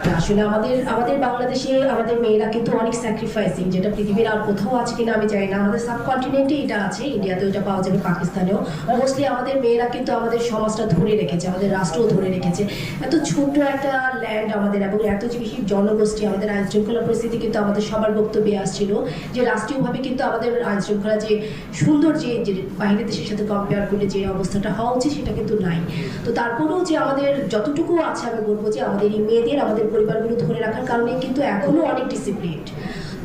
আসলে আমাদের আমাদের বাংলাদেশে আমাদের মেয়েরা কিন্তু অনেক স্যাক্রিফাইসিং যেটা পৃথিবীর আর কোথাও আছে কিনা আমি জানি না। আমাদের এটা আছে ইন্ডিয়াতেও এটা পাওয়া যাবে পাকিস্তানেও মোস্টলি আমাদের মেয়েরা কিন্তু আমাদের সমাজটা ধরে রেখেছে, আমাদের রাষ্ট্রও ধরে রেখেছে। এত একটা ল্যান্ড আমাদের, এবং এত বেশি জনগোষ্ঠী, আমাদের আইন শৃঙ্খলা পরিস্থিতি কিন্তু আমাদের সবার বক্তব্যে আসছিল, যে রাষ্ট্রীয়ভাবে কিন্তু আমাদের আইন শৃঙ্খলা যে সুন্দর যে বাইরের দেশের সাথে কম্পেয়ার করলে যে অবস্থাটা হওয়া উচিত, সেটা কিন্তু নাই। তো তারপরেও যে আমাদের যতটুকু আছে, আমি বলব যে আমাদের এই মেয়েদের, আমাদের পরিবারগুলো ধরে রাখার কারণে কিন্তু এখনও অনেক ডিসিপ্লিন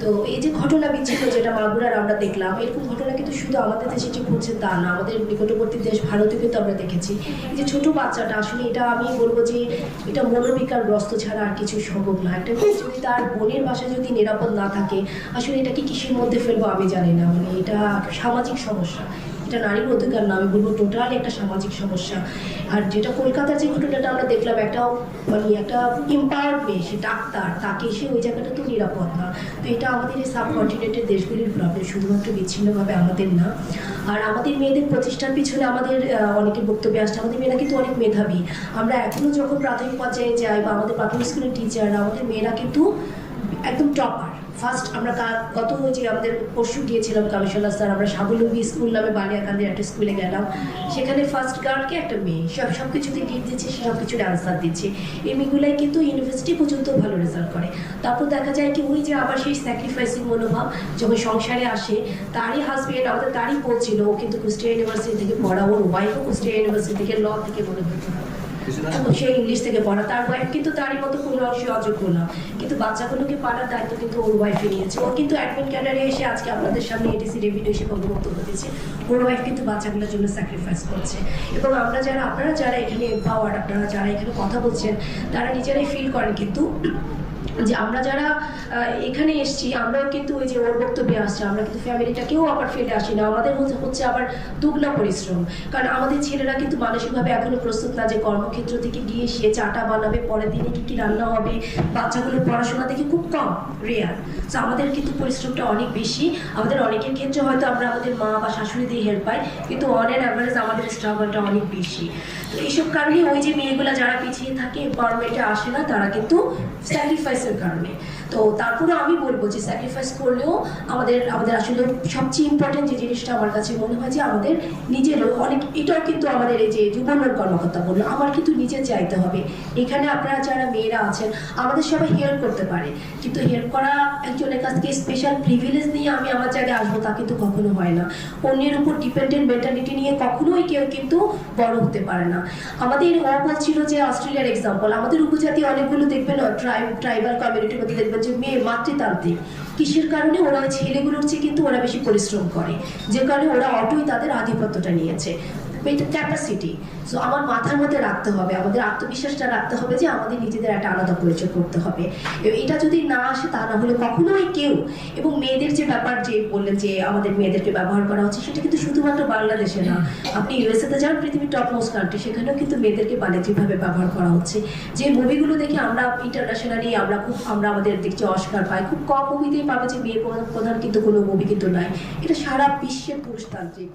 তো এই যে ঘটনা বিচ্ছিন্ন যেটা মাগুরার আমরা দেখলাম, এরকম ঘটনা কিন্তু শুধু আমাদের দেশে যে ঘটছে তা না, আমাদের নিকটবর্তী দেশ ভারতে কিন্তু আমরা দেখেছি। এই যে ছোট বাচ্চাটা, আসলে এটা আমি বলব যে এটা মনোবিকারগ্রস্ত ছাড়া আর কিছু সম্ভব না। একটা যদি তার বোনের বাসায় যদি নিরাপদ না থাকে, আসলে এটাকে কিসের মধ্যে ফেলব আমি জানি না। মানে এটা সামাজিক সমস্যা। এটা নারীর অধিকার না আমি বলব টোটালি একটা সামাজিক সমস্যা। আর যেটা কলকাতার যে ঘটনাটা আমরা দেখলাম একটা মানে একটা ইম্পাওয়ার্ড মেয়ে সে ডাক্তার, তাকে সে ওই জায়গাটা তো নিরাপদ না। তো এটা আমাদের এই সাবকন্টিনেন্টের দেশগুলির প্রবলেম শুধুমাত্র বিচ্ছিন্নভাবে আমাদের না। আর আমাদের মেয়েদের প্রতিষ্ঠার পিছনে আমাদের অনেকের বক্তব্য আসছে, আমাদের মেয়েরা কিন্তু অনেক মেধাবী। আমরা এখনও যখন প্রাথমিক পর্যায়ে যাই বা আমাদের প্রাথমিক স্কুলের টিচাররা আমাদের মেয়েরা কিন্তু একদম টপার ফার্স্ট আমরা গত যে আমাদের পরশু গিয়েছিলাম কমিশনার স্যার, আমরা স্বাবলম্বী স্কুল নামে বালিয়াকান্দের একটা স্কুলে গেলাম। সেখানে ফার্স্ট গার্ডকে একটা মেয়ে, সব সব কিছুতে গিফট দিচ্ছে, সে সব কিছুর অ্যান্সার দিচ্ছে। এই মেয়েগুলাই কিন্তু ইউনিভার্সিটি পর্যন্ত ভালো রেজাল্ট করে। তারপর দেখা যায় কি, ওই যে আবার সেই স্যাক্রিফাইসিং মনোভাব যখন সংসারে আসে, তারই হাজবেন্ড আমাদের তারই পড়ছিল ও কিন্তু কুষ্টিয়া ইউনিভার্সিটি থেকে পড়া, ওর ওয়াইফও কুষ্টিয়া ইউনিভার্সিটি থেকে ল থেকে মনে হতো এবং সে ইংলিশ থেকে পড়া তার ওয়াইফ কিন্তু তারই মতো কোনো অংশে অযোগ্য না। কিন্তু বাচ্চাগুলোকে পাড়ার দায়িত্ব কিন্তু ওর ওয়াইফে নিয়েছে। ও কিন্তু অ্যাডমিন ক্যাডারে এসে আজকে আপনাদের সামনে এডিসি রেভিনিউ এসে বক্তব্য দিচ্ছে ওর ওয়াইফ কিন্তু বাচ্চাগুলোর জন্য স্যাক্রিফাইস করছে। এবং আমরা যারা, আপনারা যারা এখানে এম্পাওয়ার্ড আপনারা যারা এখানে কথা বলছেন, তারা নিজেরাই ফিল করেন কিন্তু যে আমরা যারা এখানে এসছি আমরাও কিন্তু ওই যে ওর বক্তব্যে আসছে, আমরা কিন্তু ফ্যামিলিটাকেও আবার ফেলে আসি না। আমাদের হচ্ছে হচ্ছে আবার দুগনা পরিশ্রম। কারণ আমাদের ছেলেরা কিন্তু মানসিকভাবে এখনও প্রস্তুত না যে কর্মক্ষেত্র থেকে গিয়ে সে চাটা বানাবে, পরের দিনে কি কি রান্না হবে। বাচ্চাগুলোর পড়াশোনা থেকে খুব কম রেয়ার তো আমাদের কিন্তু পরিশ্রমটা অনেক বেশি। আমাদের অনেকের ক্ষেত্রে হয়তো আমরা আমাদের মা বা শাশুড়ি দিয়ে হেল্প পাই, কিন্তু অন অ্যান অ্যাভারেজ আমাদের স্ট্রাগলটা অনেক বেশি। তো এইসব কারণে ওই যে মেয়েগুলো যারা পিছিয়ে থাকে এম্পাওয়ারমেন্টে আসে না, তারা কিন্তু স্যাক্রিফাইসের কারণে তো তারপরে আমি বলব যে স্যাক্রিফাইস করলেও আমাদের আমাদের আসলে সবচেয়ে ইম্পর্টেন্ট যে জিনিসটা আমার কাছে মনে হয় যে আমাদের নিজেরও অনেক এটাও কিন্তু আমাদের এই যে যুবনয়ন কর্মকর্তা বলল, আমার কিন্তু নিজে চাইতে হবে। এখানে আপনারা যারা মেয়েরা আছেন, আমাদের সবাই হেল্প করতে পারে। কিন্তু হেল্প করা একজনের কাছ থেকে স্পেশাল প্রিভিলেজ নিয়ে আমি আমার জায়গায় আসব তা কিন্তু কখনো হয় না। অন্যের উপর ডিপেন্ডেন্ট মেন্টালিটি নিয়ে কখনোই কেউ কিন্তু বড় হতে পারে না। আমাদের ও বলছিল যে অস্ট্রেলিয়ার এক্সাম্পল আমাদের উপজাতি অনেকগুলো দেখবেন ট্রাইব ট্রাইবাল কমিউনিটির মধ্যে দেখবেন যে মেয়ে মাতৃতান্ত্রিক। কিসের কারণে ওরা ছেলেগুলোর চেয়ে কিন্তু ওরা বেশি পরিশ্রম করে। যে কারণে ওরা অটোই তাদের আধিপত্যটা নিয়েছে। এটা ক্যাপাসিটি সো আমার মাথার মধ্যে রাখতে হবে, আমাদের আত্মবিশ্বাসটা রাখতে হবে যে আমাদের নিজেদের একটা আলাদা পরিচয় করতে হবে। এটা যদি না আসে, তা না হলে কখনোই কেউ, এবং মেয়েদের যে ব্যাপার যে বললেন যে আমাদের মেয়েদেরকে ব্যবহার করা হচ্ছে, সেটা কিন্তু শুধুমাত্র বাংলাদেশে না। আপনি ইউএসএতে যান, পৃথিবীর টপ মোস্ট কান্ট্রি সেখানেও কিন্তু মেয়েদেরকে বাণিজ্যিকভাবে ব্যবহার করা হচ্ছে। যে মুভিগুলো দেখে আমরা ইন্টারন্যাশনালি আমরা খুব, আমরা আমাদের দেখছি অস্কার পাই, খুব কম মুভিতেই পাবো যে মেয়ে প্রধান প্রধান কিন্তু কোনো মুভি কিন্তু নাই। এটা সারা বিশ্বের পুরুষতান্ত্রিক